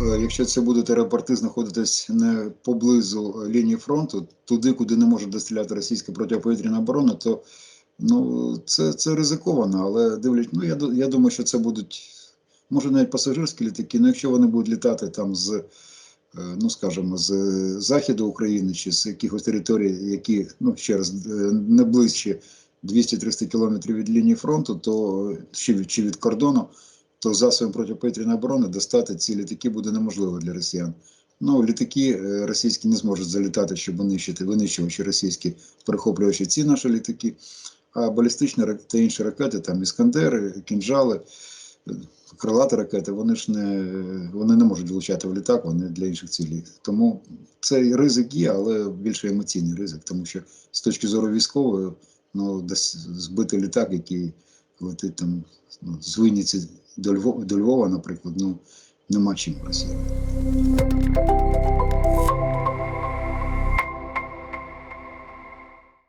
Е, Якщо це будуть аеропорти знаходитись не поблизу е, лінії фронту, туди, куди не може достріляти російська протиповітряна оборона, то ну це, це ризиковано. Але дивлять, ну я я думаю, що це будуть може навіть пасажирські літаки. Ну якщо вони будуть літати там з, е, ну скажімо, з заходу України чи з якихось територій, які ну ще раз не ближче 200-300 кілометрів від лінії фронту, то чи чи від кордону, то засобом протиповітряної оборони достати ці літаки буде неможливо для росіян. Ну, літаки е, російські не зможуть залітати, щоб винищити винищувачі російські, перехоплюючи ці наші літаки. А балістичні та інші ракети, там іскандери, кінжали, крилаті ракети, вони ж не вони не можуть влучати в літак, вони для інших цілей. Тому цей ризик є, але більше емоційний ризик, тому що з точки зору військової, ну збити літак, який летить там ну, з Винниці до Львова, до Львова, наприклад, ну нема чим росіян.